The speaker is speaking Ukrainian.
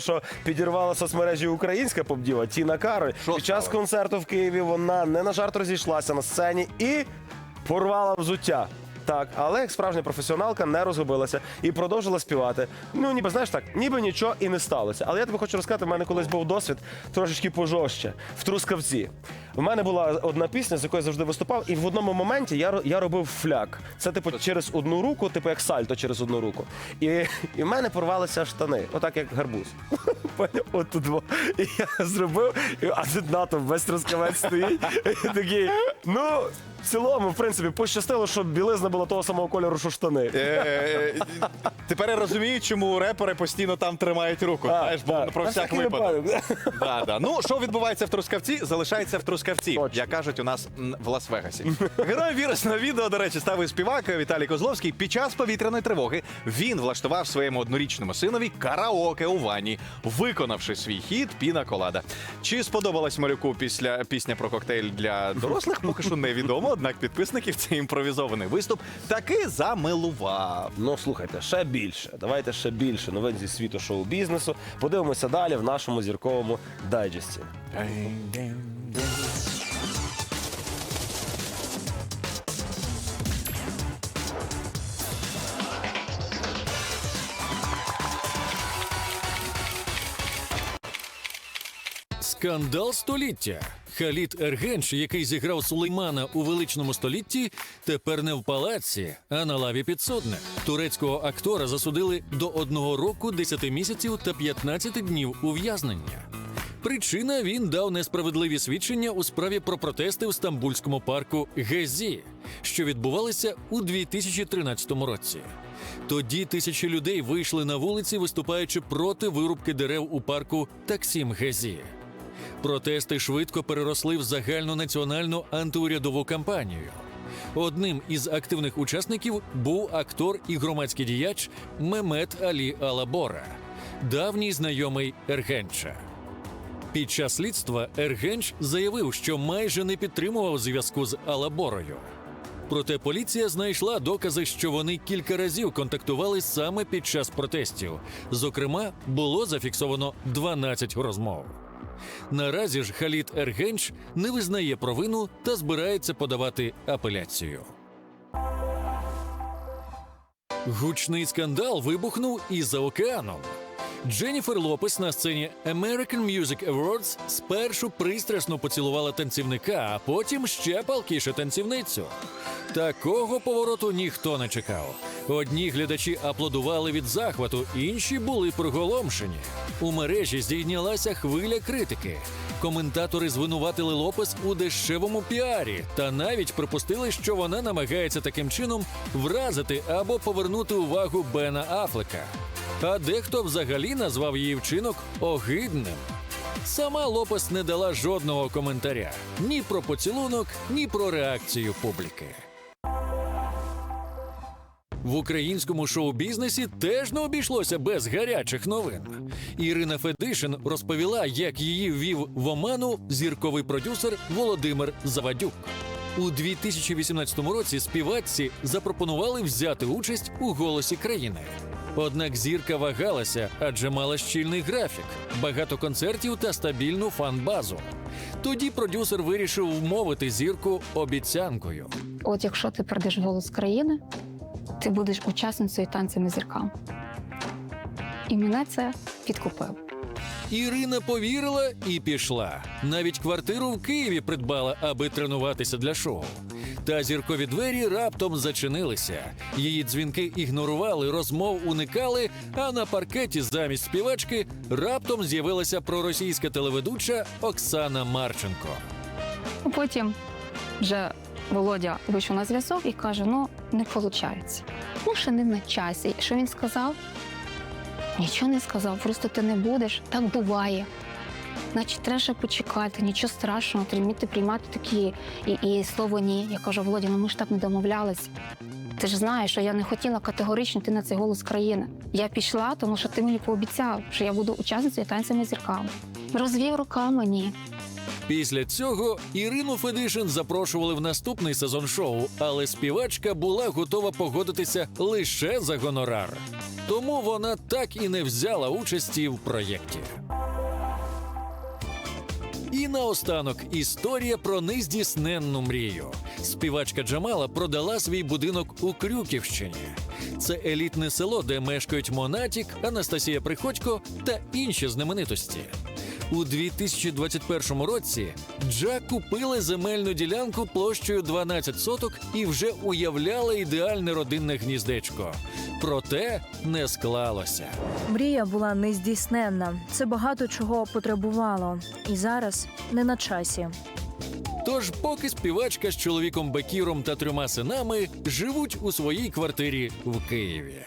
що підірвала соцмережі українська попдіва Тіна Кароль. Під час концерту в Києві вона не на жарт розійшлася на сцені і порвала взуття. Так, але як справжня професіоналка не розгубилася і продовжила співати. Ну, ніби знаєш так, ніби нічого і не сталося. Але я тобі хочу розказати, в мене колись був досвід трошечки пожорстче в Трускавці. У мене була одна пісня, з якою я завжди виступав, і в одному моменті я, я робив фляк. Це типу через одну руку, типу як сальто через одну руку. І, і в мене порвалися штани, отак як гарбуз. От тут. І я зробив, і- а тут НАТО весь трускавець стоїть. І такий, ну. В цілому, в принципі, пощастило, що білизна була того самого кольору, що штани. Е, Тепер я розумію, чому репери постійно там тримають руку. Знаєш, бо про всяк випадок. Ну, що відбувається в Трускавці, залишається в Трускавці, Точно. як кажуть у нас м, в Лас-Вегасі. Герой вірусного відео, до речі, став і співак Віталій Козловський. Під час повітряної тривоги він влаштував своєму однорічному синові караоке у ванні, виконавши свій хіт Піна Колада. Чи сподобалась малюку після пісня про коктейль для дорослих? Поки що невідомо. Однак підписників цей імпровізований виступ таки замилував. Ну слухайте, ще більше. Давайте ще більше новин зі світу шоу-бізнесу. Подивимося далі в нашому зірковому дайджесті. Скандал століття. Халід Ергенш, який зіграв Сулеймана у величному столітті, тепер не в палаці, а на лаві підсудних. Турецького актора засудили до одного року, 10 місяців та 15 днів ув'язнення. Причина він дав несправедливі свідчення у справі про протести в стамбульському парку Гезі, що відбувалися у 2013 році. Тоді тисячі людей вийшли на вулиці, виступаючи проти вирубки дерев у парку Таксім Гезі. Протести швидко переросли в загальнонаціональну антиурядову кампанію. Одним із активних учасників був актор і громадський діяч Мемет Алі Алабора, давній знайомий Ергенча. Під час слідства Ергенч заявив, що майже не підтримував зв'язку з Алаборою. Проте поліція знайшла докази, що вони кілька разів контактували саме під час протестів. Зокрема, було зафіксовано 12 розмов. Наразі ж Халід Ергенч не визнає провину та збирається подавати апеляцію. Гучний скандал вибухнув і за океаном. Дженніфер Лопес на сцені American Music Awards спершу пристрасно поцілувала танцівника, а потім ще палкіше танцівницю. Такого повороту ніхто не чекав. Одні глядачі аплодували від захвату, інші були приголомшені. У мережі здійнялася хвиля критики. Коментатори звинуватили Лопес у дешевому піарі та навіть припустили, що вона намагається таким чином вразити або повернути увагу Бена Афлека. А дехто взагалі назвав її вчинок огидним. Сама Лопес не дала жодного коментаря ні про поцілунок, ні про реакцію публіки. В українському шоу-бізнесі теж не обійшлося без гарячих новин. Ірина Федишин розповіла, як її ввів в оману зірковий продюсер Володимир Завадюк. У 2018 році співачці запропонували взяти участь у голосі країни. Однак зірка вагалася, адже мала щільний графік, багато концертів та стабільну фан-базу. Тоді продюсер вирішив вмовити зірку обіцянкою. От якщо ти прийдеш голос країни, ти будеш учасницею танцями зіркам. І мене це підкупив. Ірина повірила і пішла. Навіть квартиру в Києві придбала, аби тренуватися для шоу. Та зіркові двері раптом зачинилися. Її дзвінки ігнорували, розмов уникали. А на паркеті замість співачки раптом з'явилася проросійська телеведуча Оксана Марченко. Потім вже Володя вийшов на зв'язок і каже: ну, не виходить. Ну, ще не на часі. Що він сказав? Нічого не сказав, просто ти не будеш, так буває. Значить, треба почекати, нічого страшного, треба приймати такі і, і слово ні. Я кажу, Володя, ну ми ж так не домовлялись. Ти ж знаєш, що я не хотіла категорично йти на цей голос країни. Я пішла, тому що ти мені пообіцяв, що я буду учасницею танцями зірками. Розвів руками ні. Після цього Ірину Федишин запрошували в наступний сезон шоу, але співачка була готова погодитися лише за гонорар. Тому вона так і не взяла участі в проєкті. І наостанок історія про нездійсненну мрію. Співачка Джамала продала свій будинок у Крюківщині. Це елітне село, де мешкають Монатік, Анастасія Приходько та інші знаменитості. У 2021 році Джа купила земельну ділянку площею 12 соток і вже уявляла ідеальне родинне гніздечко. Проте не склалося. Мрія була нездійсненна. Це багато чого потребувало, і зараз не на часі. Тож, поки співачка з чоловіком Бекіром та трьома синами живуть у своїй квартирі в Києві.